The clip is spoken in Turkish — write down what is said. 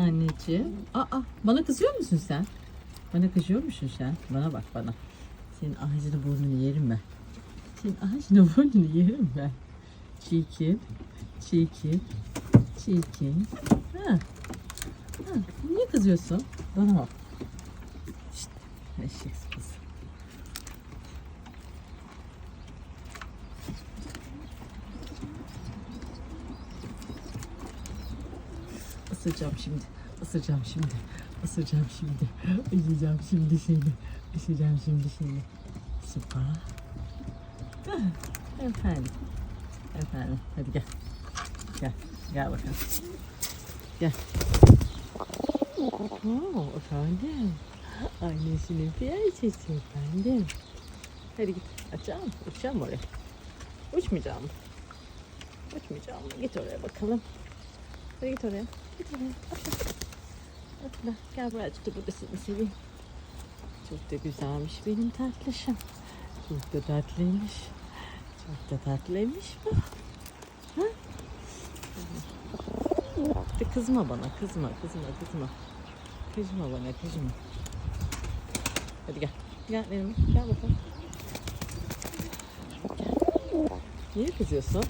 Anneciğim. Aa, bana kızıyor musun sen? Bana kızıyor musun sen? Bana bak bana. Senin ağzını burnunu yerim ben. Senin ağzını burnunu yerim ben. Çirkin. Çirkin. Çirkin. Ha. ha. Niye kızıyorsun? Bana bak. İşte. Eşek sıpası. Isıracağım şimdi. Isıracağım şimdi. Isıracağım şimdi. Isıracağım şimdi seni. Isıracağım şimdi seni. Ah, Efendim. Efendim. Hadi gel. Gel. Gel bakalım. Gel. Oo, efendim. Annesinin prensesi efendim. Hadi git. Açacağım? Uçacağım oraya? Uçmayacağım? Uçmayacağım? Git oraya bakalım. Hadi git oraya. Git oraya. Atla. Gel birazcık da burada seni seveyim. Çok da güzelmiş benim tatlışım. Çok da tatlıymış. Çok da tatlıymış bu. Ha? De kızma bana, kızma, kızma, kızma. Kızma bana, kızma. Hadi gel. Gel benim, gel bakalım. Niye kızıyorsun?